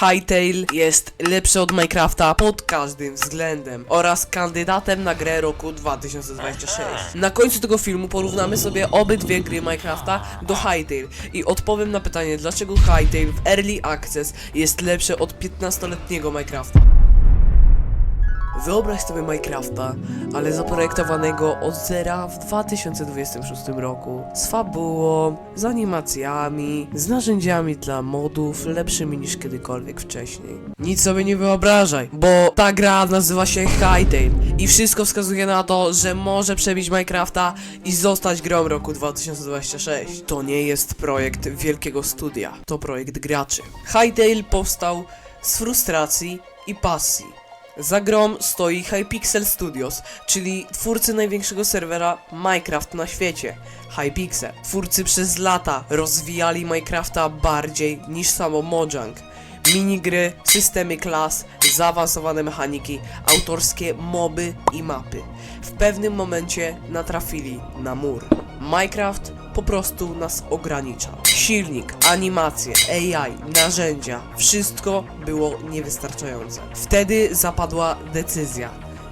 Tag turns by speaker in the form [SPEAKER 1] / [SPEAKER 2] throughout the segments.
[SPEAKER 1] Hytale jest lepszy od Minecrafta pod każdym względem oraz kandydatem na grę roku 2026. Na końcu tego filmu porównamy sobie obydwie gry Minecrafta do Hytale i odpowiem na pytanie dlaczego Hytale w Early Access jest lepsze od 15-letniego Minecrafta. Wyobraź sobie Minecrafta, ale zaprojektowanego od zera w 2026 roku. Z fabułą, z animacjami, z narzędziami dla modów lepszymi niż kiedykolwiek wcześniej. Nic sobie nie wyobrażaj, bo ta gra nazywa się Hytale i wszystko wskazuje na to, że może przebić Minecrafta i zostać grą roku 2026. To nie jest projekt wielkiego studia, to projekt graczy. Hytale powstał z frustracji i pasji. Za grą stoi Hypixel Studios, czyli twórcy największego serwera Minecraft na świecie. Hypixel. Twórcy przez lata rozwijali Minecrafta bardziej niż samo Mojang. Minigry, systemy klas, zaawansowane mechaniki, autorskie moby i mapy. W pewnym momencie natrafili na mur. Minecraft po prostu nas ograniczał. Silnik, animacje, AI, narzędzia, wszystko było niewystarczające. Wtedy zapadła decyzja.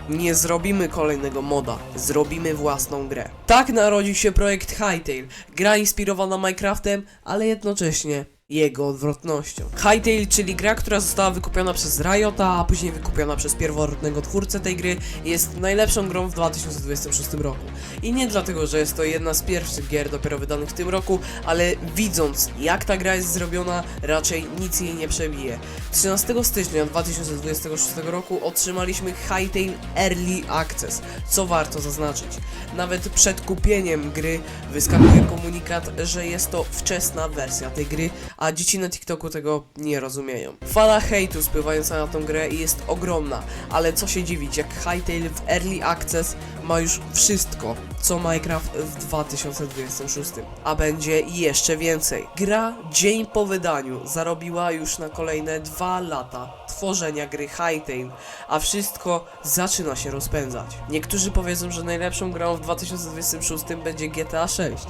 [SPEAKER 1] Nie zrobimy kolejnego moda, zrobimy własną grę. Tak narodził się projekt Hytale, gra inspirowana Minecraftem, ale jednocześnie jego odwrotnością. Hytale, czyli gra, która została wykupiona przez Riota, a później wykupiona przez pierwotnego twórcę tej gry, jest najlepszą grą w 2026 roku. I nie dlatego, że jest to jedna z pierwszych gier dopiero wydanych w tym roku, ale widząc jak ta gra jest zrobiona, raczej nic jej nie przebije. 13 stycznia 2026 roku otrzymaliśmy Hytale Early Access, co warto zaznaczyć. Nawet przed kupieniem gry wyskakuje komunikat, że jest to wczesna wersja tej gry, a dzieci na TikToku tego nie rozumieją. Fala hejtu spływająca na tą grę jest ogromna, ale co się dziwić, jak Hytale w Early Access ma już wszystko, co Minecraft w 2026, a będzie jeszcze więcej. Gra dzień po wydaniu zarobiła już na kolejne dwa lata tworzenia gry Hytale, a wszystko zaczyna się rozpędzać. Niektórzy powiedzą, że najlepszą grą w 2026 będzie GTA 6,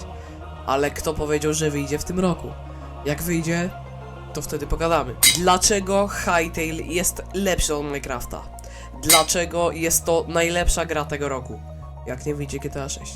[SPEAKER 1] ale kto powiedział, że wyjdzie w tym roku? Jak wyjdzie, to wtedy pogadamy. Dlaczego Hytale jest lepszy od Minecrafta? Dlaczego jest to najlepsza gra tego roku? Jak nie wyjdzie GTA 6.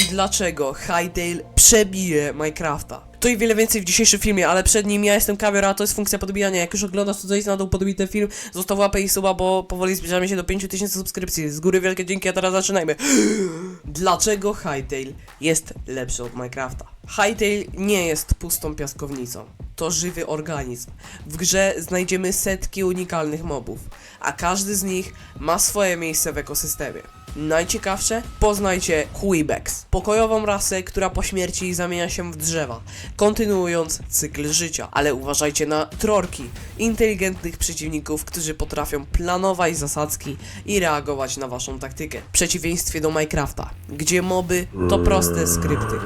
[SPEAKER 1] I dlaczego Hytale przebije Minecrafta? To i wiele więcej w dzisiejszym filmie, ale przed nim ja jestem kamera, to jest funkcja podbijania. Jak już oglądasz, to zejdź na dół, podbij ten film, zostaw łapę i suba, bo powoli zbliżamy się do 5000 subskrypcji. Z góry wielkie dzięki, a teraz zaczynajmy. Dlaczego Hytale jest lepszy od Minecrafta? Hytale nie jest pustą piaskownicą. To żywy organizm. W grze znajdziemy setki unikalnych mobów, a każdy z nich ma swoje miejsce w ekosystemie. Najciekawsze? Poznajcie Quibex, pokojową rasę, która po śmierci zamienia się w drzewa, kontynuując cykl życia. Ale uważajcie na trorki, inteligentnych przeciwników, którzy potrafią planować zasadzki i reagować na waszą taktykę. W przeciwieństwie do Minecrafta, gdzie moby to proste skrypty.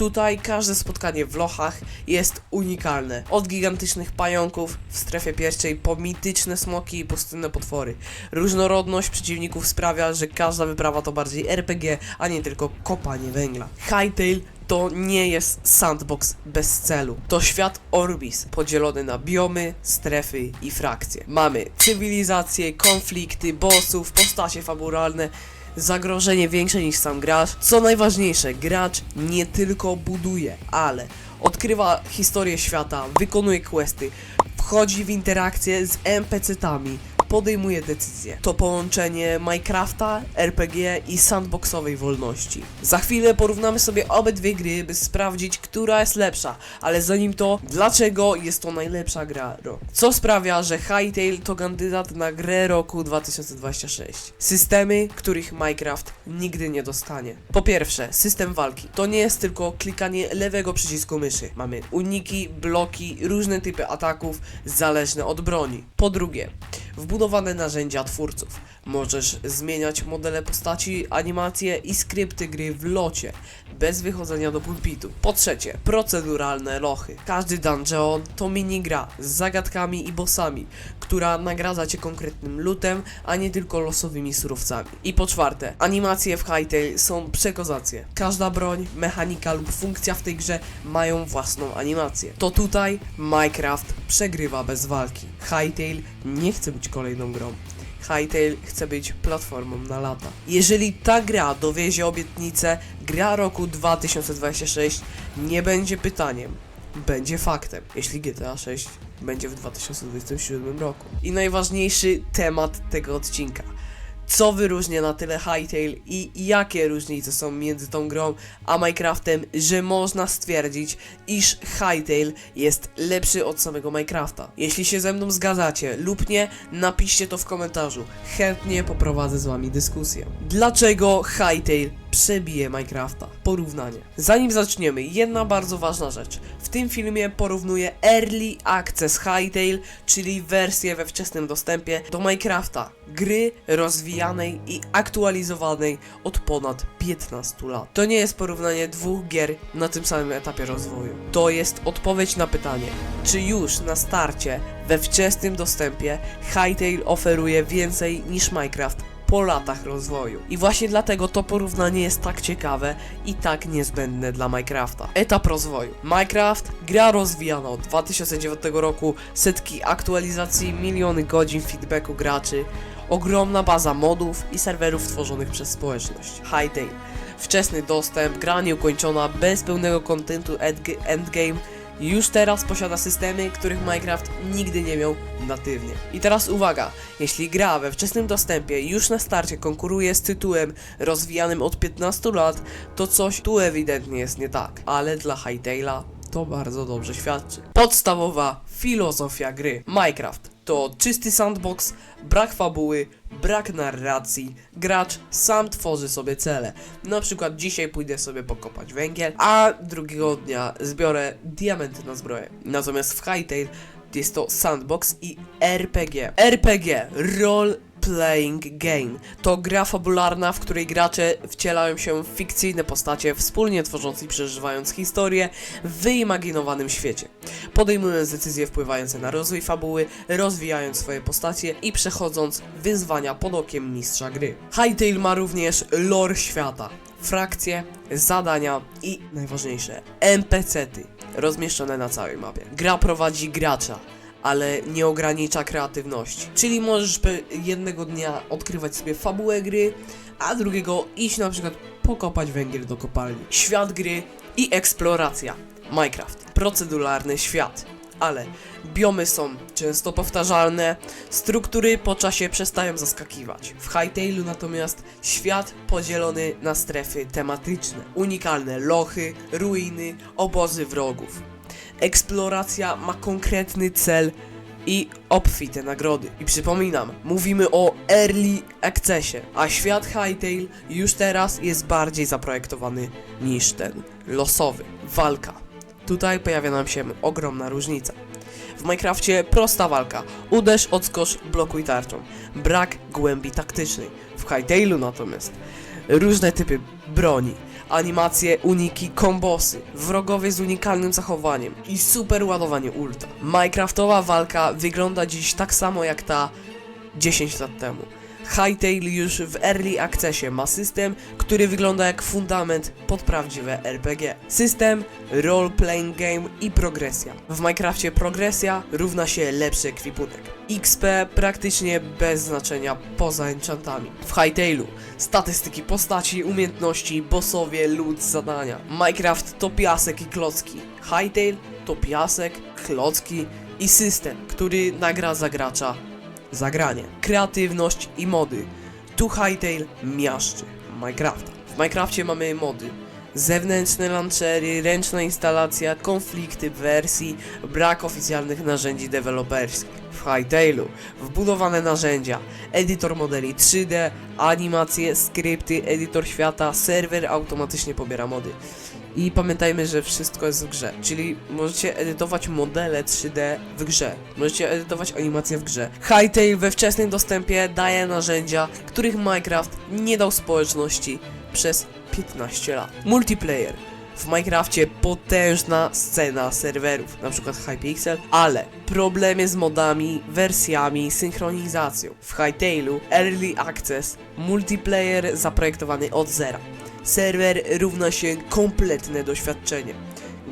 [SPEAKER 1] Tutaj każde spotkanie w lochach jest unikalne. Od gigantycznych pająków w strefie pierwszej po mityczne smoki i pustynne potwory. Różnorodność przeciwników sprawia, że każda wyprawa to bardziej RPG, a nie tylko kopanie węgla. Hytale to nie jest sandbox bez celu. To świat Orbis, podzielony na biomy, strefy i frakcje. Mamy cywilizacje, konflikty, bossów, postacie fabularne, zagrożenie większe niż sam gracz. Co najważniejsze, gracz nie tylko buduje, ale odkrywa historię świata, wykonuje questy, wchodzi w interakcję z NPC-tami, podejmuje decyzje. To połączenie Minecrafta, RPG i sandboxowej wolności. Za chwilę porównamy sobie obydwie gry, by sprawdzić, która jest lepsza, ale zanim to, dlaczego jest to najlepsza gra roku. Co sprawia, że Hytale to kandydat na grę roku 2026. Systemy, których Minecraft nigdy nie dostanie. Po pierwsze, system walki. To nie jest tylko klikanie lewego przycisku myszy. Mamy uniki, bloki, różne typy ataków, zależne od broni. Po drugie, Wbudowany wbudowane narzędzia twórców. Możesz zmieniać modele postaci, animacje i skrypty gry w locie, bez wychodzenia do pulpitu. Po trzecie, proceduralne lochy. Każdy dungeon to minigra z zagadkami i bossami, która nagradza cię konkretnym lutem, a nie tylko losowymi surowcami. I po czwarte, animacje w Hytale są przekozacje. Każda broń, mechanika lub funkcja w tej grze mają własną animację. To tutaj Minecraft przegrywa bez walki. Hytale nie chce być kolejną grą. Hytale chce być platformą na lata. Jeżeli ta gra dowiezie obietnicę, gra roku 2026 nie będzie pytaniem, będzie faktem, jeśli GTA 6 będzie w 2027 roku. I najważniejszy temat tego odcinka. Co wyróżnia na tyle Hytale i jakie różnice są między tą grą a Minecraftem, że można stwierdzić, iż Hytale jest lepszy od samego Minecrafta. Jeśli się ze mną zgadzacie lub nie, napiszcie to w komentarzu. Chętnie poprowadzę z wami dyskusję. Dlaczego Hytale przebije Minecrafta? Porównanie. Zanim zaczniemy, jedna bardzo ważna rzecz. W tym filmie porównuję Early Access Hytale, czyli wersję we wczesnym dostępie do Minecrafta, gry rozwijanej i aktualizowanej od ponad 15 lat. To nie jest porównanie dwóch gier na tym samym etapie rozwoju. To jest odpowiedź na pytanie, czy już na starcie we wczesnym dostępie Hytale oferuje więcej niż Minecraft po latach rozwoju. I właśnie dlatego to porównanie jest tak ciekawe i tak niezbędne dla Minecrafta. Etap rozwoju. Minecraft, gra rozwijana od 2009 roku, setki aktualizacji, miliony godzin feedbacku graczy, ogromna baza modów i serwerów tworzonych przez społeczność. Hytale. Wczesny dostęp, gra nieukończona, bez pełnego kontentu endg- endgame, już teraz posiada systemy, których Minecraft nigdy nie miał natywnie. I teraz uwaga, jeśli gra we wczesnym dostępie już na starcie konkuruje z tytułem rozwijanym od 15 lat, to coś tu ewidentnie jest nie tak. Ale dla Hytale'a to bardzo dobrze świadczy. Podstawowa filozofia gry. Minecraft to czysty sandbox, brak fabuły, brak narracji, gracz sam tworzy sobie cele. Na przykład dzisiaj pójdę sobie pokopać węgiel, a drugiego dnia zbiorę diamenty na zbroję. Natomiast w Hytale jest to sandbox i RPG. RPG, Role Playing Game. To gra fabularna, w której gracze wcielają się w fikcyjne postacie, wspólnie tworząc i przeżywając historię w wyimaginowanym świecie. Podejmując decyzje wpływające na rozwój fabuły, rozwijając swoje postacie i przechodząc wyzwania pod okiem mistrza gry. Hytale ma również lore świata, frakcje, zadania i najważniejsze NPC-ty rozmieszczone na całej mapie. Gra prowadzi gracza ale nie ogranicza kreatywności. Czyli możesz jednego dnia odkrywać sobie fabułę gry, a drugiego iść na przykład pokopać węgiel do kopalni. Świat gry i eksploracja. Minecraft. Proceduralny świat. Ale biomy są często powtarzalne, struktury po czasie przestają zaskakiwać. W Hytale'u natomiast świat podzielony na strefy tematyczne, unikalne lochy, ruiny, obozy wrogów. Eksploracja ma konkretny cel i obfite nagrody. I przypominam, mówimy o Early Accessie, a świat Hytale już teraz jest bardziej zaprojektowany niż ten losowy. Walka. Tutaj pojawia nam się ogromna różnica. W Minecrafcie prosta walka. Uderz, odskocz, blokuj tarczą. Brak głębi taktycznej. W Hytale'u natomiast różne typy broni, animacje, uniki, kombosy, wrogowie z unikalnym zachowaniem i super ładowanie ulta. Minecraftowa walka wygląda dziś tak samo jak ta 10 lat temu. Hytale już w Early Accessie ma system, który wygląda jak fundament pod prawdziwe RPG. System, role playing game i progresja. W Minecrafcie progresja równa się lepszy ekwipunek. XP praktycznie bez znaczenia poza enchantami. W Hytale'u statystyki postaci, umiejętności, bossowie, lud, zadania. Minecraft to piasek i klocki. Hytale to piasek, klocki i system, który nagradza gracza zagranie, kreatywność i mody. Tu Hytale miażdży Minecrafta. W Minecrafcie mamy mody. Zewnętrzne launchery, ręczna instalacja, konflikty wersji, brak oficjalnych narzędzi deweloperskich. W Hytale'u wbudowane narzędzia, edytor modeli 3D, animacje, skrypty, edytor świata, serwer automatycznie pobiera mody. I pamiętajmy, że wszystko jest w grze, czyli możecie edytować modele 3D w grze, możecie edytować animacje w grze. Hytale we wczesnym dostępie daje narzędzia, których Minecraft nie dał społeczności przez 15 lat. Multiplayer. W Minecrafcie potężna scena serwerów, przykład Hypixel, ale problemy z modami, wersjami, synchronizacją. W Hytailu Early Access, multiplayer zaprojektowany od zera. Serwer równa się kompletne doświadczenie.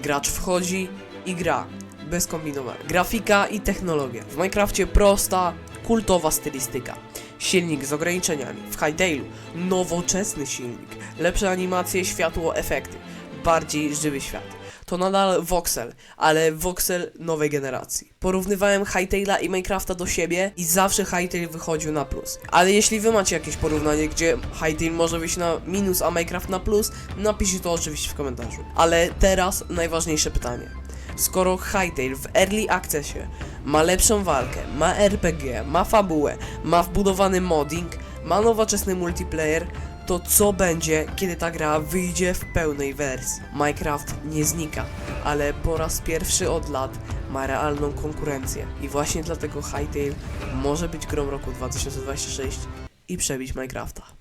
[SPEAKER 1] Gracz wchodzi i gra, bez kombinowania. Grafika i technologia. W Minecrafcie prosta, kultowa stylistyka. Silnik z ograniczeniami. W Hytailu nowoczesny silnik, lepsze animacje, światło, efekty bardziej żywy świat. To nadal voxel, ale voxel nowej generacji. Porównywałem Hytale'a i Minecrafta do siebie i zawsze Hytale wychodził na plus. Ale jeśli wy macie jakieś porównanie, gdzie Hytale może wyjść na minus, a Minecraft na plus, napiszcie to oczywiście w komentarzu. Ale teraz najważniejsze pytanie. Skoro Hytale w Early Accessie ma lepszą walkę, ma RPG, ma fabułę, ma wbudowany modding, ma nowoczesny multiplayer, to co będzie, kiedy ta gra wyjdzie w pełnej wersji? Minecraft nie znika, ale po raz pierwszy od lat ma realną konkurencję. I właśnie dlatego Hytale może być grą roku 2026 i przebić Minecrafta.